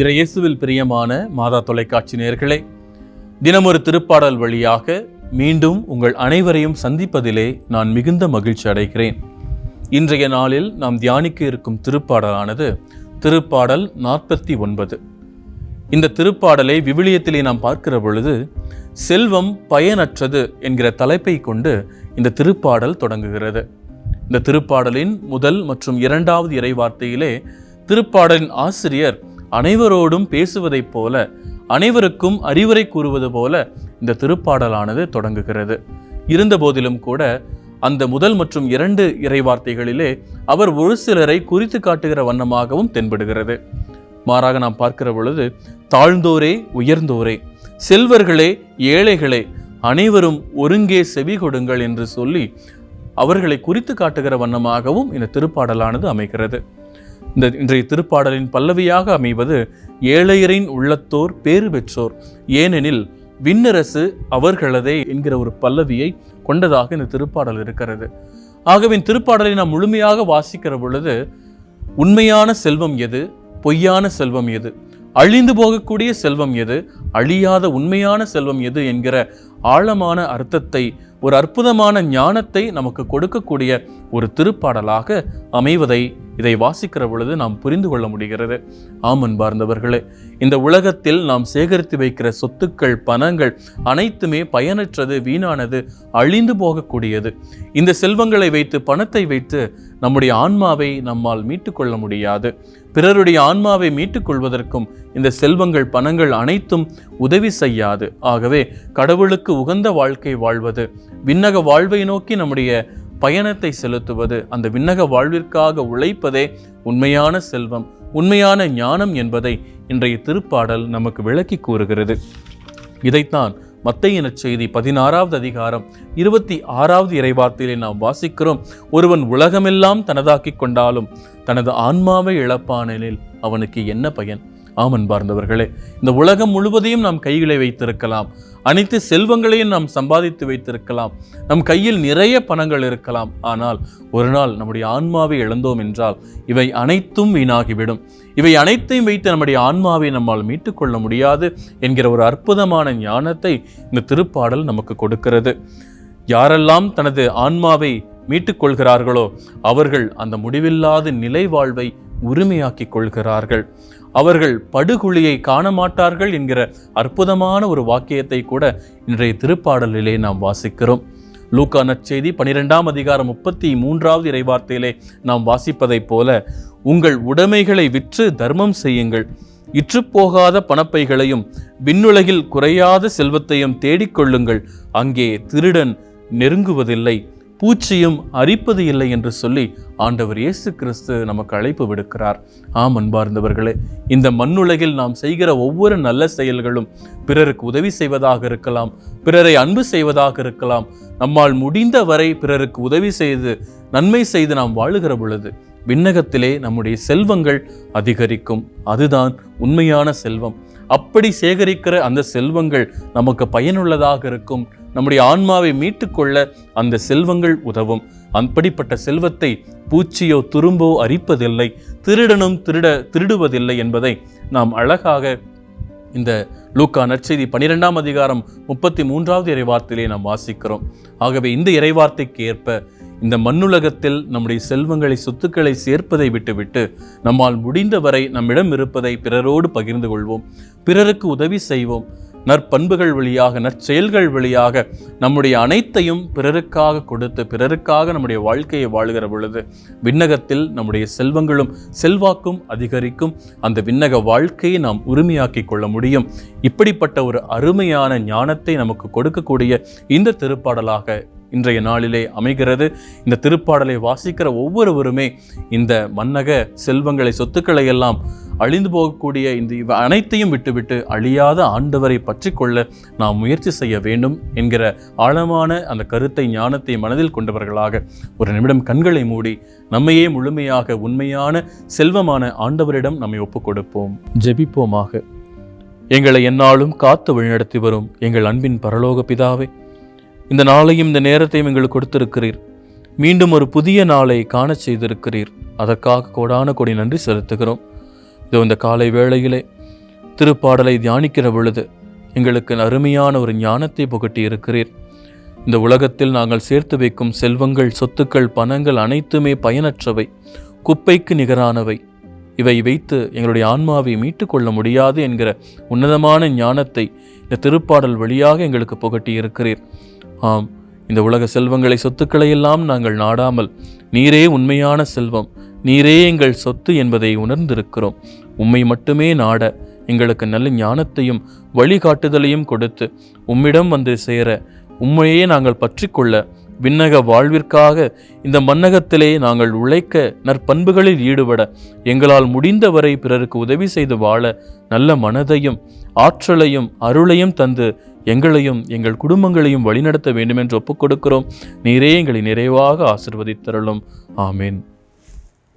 இறையேசுவில் பிரியமான மாதா தொலைக்காட்சி நேர்களே தினமொரு திருப்பாடல் வழியாக மீண்டும் உங்கள் அனைவரையும் சந்திப்பதிலே நான் மிகுந்த மகிழ்ச்சி அடைகிறேன். இன்றைய நாளில் நாம் தியானிக்க இருக்கும் திருப்பாடலானது திருப்பாடல் நாற்பத்தி ஒன்பது. இந்த திருப்பாடலை விவிலியத்திலே நாம் பார்க்கிற பொழுது செல்வம் பயனற்றது என்கிற தலைப்பை கொண்டு இந்த திருப்பாடல் தொடங்குகிறது. இந்த திருப்பாடலின் முதல் மற்றும் இரண்டாவது இறைவார்த்தையிலே திருப்பாடலின் ஆசிரியர் அனைவரோடும் பேசுவதைப் போல அனைவருக்கும் அறிவுரை கூறுவது போல இந்த திருப்பாடலானது தொடங்குகிறது. இருந்தபோதிலும் கூட அந்த முதல் மற்றும் இரண்டு இறைவார்த்தைகளிலே அவர் ஒரு சிலரை குறித்து காட்டுகிற வண்ணமாகவும் தென்படுகிறது. மாறாக நாம் பார்க்கிற பொழுது தாழ்ந்தோரே உயர்ந்தோரே செல்வர்களே ஏழைகளே அனைவரும் ஒருங்கே செவி கொடுங்கள் என்று சொல்லி அவர்களை குறித்து காட்டுகிற வண்ணமாகவும் இந்த திருப்பாடலானது அமைகிறது. இந்த இன்றைய திருப்பாடலின் பல்லவியாக அமைவது ஏழையரின் உள்ளத்தோர் பேறு பெற்றோர். ஏனெனில் விண்ணரசு அவர்களதே என்கிற ஒரு பல்லவியை கொண்டதாக இந்த திருப்பாடல் இருக்கிறது. ஆகவே இந்த திருப்பாடலை நாம் முழுமையாக வாசிக்கிற பொழுது உண்மையான செல்வம் எது? பொய்யான செல்வம் எது? அழிந்து போகக்கூடிய செல்வம் எது? அழியாத உண்மையான செல்வம் எது? என்கிற ஆழமான அர்த்தத்தை ஒரு அற்புதமான ஞானத்தை நமக்கு கொடுக்கக்கூடிய ஒரு திருப்பாடலாக அமைவதை இதை வாசிக்கிற பொழுது நாம் புரிந்து கொள்ள முடிகிறது. ஆமன் பார்ந்தவர்களே இந்த உலகத்தில் நாம் சேகரித்து வைக்கிற சொத்துக்கள் பணங்கள் அனைத்துமே பயனற்றது வீணானது அழிந்து போகக்கூடியது. இந்த செல்வங்களை வைத்து பணத்தை வைத்து நம்முடைய ஆன்மாவை நம்மால் மீட்டுக்கொள்ள முடியாது. பிறருடைய ஆன்மாவை மீட்டுக்கொள்வதற்கும் இந்த செல்வங்கள் பணங்கள் அனைத்தும் உதவி செய்யாது. ஆகவே கடவுளுக்கு உகந்த வாழ்க்கை வாழ்வது விண்ணக வாழ்வை நோக்கி நம்முடைய பயணத்தை செலுத்துவது அந்த விண்ணக வாழ்விற்காக உழைப்பதே உண்மையான செல்வம் உண்மையான ஞானம் என்பதை இன்றைய திருப்பாடல் நமக்கு விளக்கி கூறுகிறது. இதைத்தான் மத்தையின செய்தி பதினாறாவது அதிகாரம் இருபத்தி ஆறாவது இறைவார்த்தையிலே நாம் வாசிக்கிறோம். ஒருவன் உலகமெல்லாம் தனதாக்கிக் கொண்டாலும் தனது ஆன்மாவை இழப்பானெனில் அவனுக்கு என்ன பயன்? ஆமன் பார்ந்தவர்களே இந்த உலகம் முழுவதையும் நாம் கைகளை வைத்திருக்கலாம். அனைத்து செல்வங்களையும் நாம் சம்பாதித்து வைத்திருக்கலாம். நம் கையில் நிறைய பணங்கள் இருக்கலாம். ஆனால் ஒரு நாள் நம்முடைய ஆன்மாவை இழந்தோம் என்றால் இவை அனைத்தும் வீணாகிவிடும். இவை அனைத்தையும் வைத்து நம்முடைய ஆன்மாவை நம்மால் மீட்டுக்கொள்ள முடியாது என்கிற ஒரு அற்புதமான ஞானத்தை இந்த திருப்பாடல் நமக்கு கொடுக்கிறது. யாரெல்லாம் தனது ஆன்மாவை மீட்டுக்கொள்கிறார்களோ அவர்கள் அந்த முடிவில்லாத நிலை வாழ்வை உரிமையாக்கிக் கொள்கிறார்கள். அவர்கள் படுகுழியை காண மாட்டார்கள் என்கிற அற்புதமான ஒரு வாக்கியத்தை கூட இன்றைய திருப்பாடலிலே நாம் வாசிக்கிறோம். லூக்கா நற்செய்தி பனிரெண்டாம் அதிகாரம் முப்பத்தி மூன்றாவது இறைவார்த்தையிலே நாம் வாசிப்பதைப் போல உங்கள் உடைமைகளை விற்று தர்மம் செய்யுங்கள். இற்றுப்போகாத பணப்பைகளையும் விண்ணுலகில் குறையாத செல்வத்தையும் தேடிக்கொள்ளுங்கள் அங்கே திருடன் நெருங்குவதில்லை. பூச்சியும் அரிப்பது இல்லை என்று சொல்லி ஆண்டவர் இயேசு கிறிஸ்து நமக்கு அழைப்பு விடுக்கிறார். ஆம் அன்பார்ந்தவர்களே இந்த மண்ணுலகில் நாம் செய்கிற ஒவ்வொரு நல்ல செயல்களும் பிறருக்கு உதவி செய்வதாக இருக்கலாம் பிறரை அன்பு செய்வதாக இருக்கலாம். நம்மால் முடிந்த வரை பிறருக்கு உதவி செய்து நன்மை செய்து நாம் வாழுகிற பொழுது விண்ணகத்திலே நம்முடைய செல்வங்கள் அதிகரிக்கும். அதுதான் உண்மையான செல்வம். அப்படி சேகரிக்கிற அந்த செல்வங்கள் நமக்கு பயனுள்ளதாக இருக்கும். நம்முடைய ஆன்மாவை மீட்டுக்கொள்ள அந்த செல்வங்கள் உதவும். அப்படிப்பட்ட செல்வத்தை பூச்சியோ துரும்போ அரிப்பதில்லை திருடனும் திருட திருடுவதில்லை என்பதை நாம் அழகாக இந்த லூக்கா நற்செய்தி பனிரெண்டாம் அதிகாரம் முப்பத்தி மூன்றாவது இறைவார்த்தையிலே நாம் வாசிக்கிறோம். ஆகவே இந்த இறைவார்த்தைக்கு ஏற்ப இந்த மண்ணுலகத்தில் நம்முடைய செல்வங்களை சொத்துக்களை சேர்ப்பதை விட்டுவிட்டு நம்மால் முடிந்தவரை நம்மிடம் இருப்பதை பிறரோடு பகிர்ந்து கொள்வோம். பிறருக்கு உதவி செய்வோம். நற்பண்புகள் வழியாக நற்செயல்கள் வழியாக நம்முடைய அனைத்தையும் பிறருக்காக கொடுத்து பிறருக்காக நம்முடைய வாழ்க்கையை வாழுகிற பொழுது விண்ணகத்தில் நம்முடைய செல்வங்களும் செல்வாக்கும் அதிகரிக்கும். அந்த விண்ணக வாழ்க்கையை நாம் உரிமையாக்கிக் கொள்ள முடியும். இப்படிப்பட்ட ஒரு அருமையான ஞானத்தை நமக்கு கொடுக்கக்கூடிய இந்த திருப்பாடலாக இன்றைய நாளிலே அமைகிறது. இந்த திருப்பாடலை வாசிக்கிற ஒவ்வொருவருமே இந்த மன்னக செல்வங்களை சொத்துக்களை எல்லாம் அழிந்து போகக்கூடிய இந்த இவ அனைத்தையும் விட்டுவிட்டு அழியாத ஆண்டவரை பற்றி கொள்ள நாம் முயற்சி செய்ய வேண்டும் என்கிற ஆழமான அந்த கருத்தை ஞானத்தை மனதில் கொண்டவர்களாக ஒரு நிமிடம் கண்களை மூடி நம்மையே முழுமையாக உண்மையான செல்வமான ஆண்டவரிடம் நம்மை ஒப்புக் கொடுப்போம் ஜெபிப்போமாக. எங்களை என்னாலும் காத்து வழிநடத்தி வரும் எங்கள் அன்பின் பரலோக பிதாவே இந்த நாளையும் இந்த நேரத்தையும் எங்களுக்கு கொடுத்திருக்கிறீர். மீண்டும் ஒரு புதிய நாளை காணச் செய்திருக்கிறீர். அதற்காக கோடான கொடி நன்றி செலுத்துகிறோம். இதோ இந்த காலை வேளையிலே திருப்பாடலை தியானிக்கிற பொழுது எங்களுக்கு அருமையான ஒரு ஞானத்தை புகட்டி இருக்கிறீர் இந்த உலகத்தில் நாங்கள் சேர்த்து வைக்கும் செல்வங்கள் சொத்துக்கள் பணங்கள் அனைத்துமே பயனற்றவை குப்பைக்கு நிகரானவை. இவை வைத்து எங்களுடைய ஆன்மாவை மீட்டுக்கொள்ள முடியாது என்கிற உன்னதமான ஞானத்தை இந்த திருப்பாடல் வழியாக எங்களுக்கு புகட்டி இருக்கிறீர் ஆம் இந்த உலக செல்வங்களை சொத்துக்களை எல்லாம் நாங்கள் நாடாமல் நீரே உண்மையான செல்வம் நீரே எங்கள் சொத்து என்பதை உணர்ந்திருக்கிறோம். உம்மை மட்டுமே நாட எங்களுக்கு நல்ல ஞானத்தையும் வழிகாட்டுதலையும் கொடுத்து உம்மிடம் வந்து சேர உம்மையே நாங்கள் பற்றிக்கொள்ள விண்ணக வாழ்விற்காக இந்த மன்னகத்திலே நாங்கள் உழைக்க நற்பண்புகளில் ஈடுபட எங்களால் முடிந்தவரை பிறருக்கு உதவி செய்து வாழ நல்ல மனதையும் ஆற்றலையும் அருளையும் தந்து எங்களையும் எங்கள் குடும்பங்களையும் வழிநடத்த வேண்டும் என்று ஒப்புக்கொடுக்கிறோம். நீரே எங்களை நிறைவாக ஆசிர்வதித்தருளும். ஆமேன்.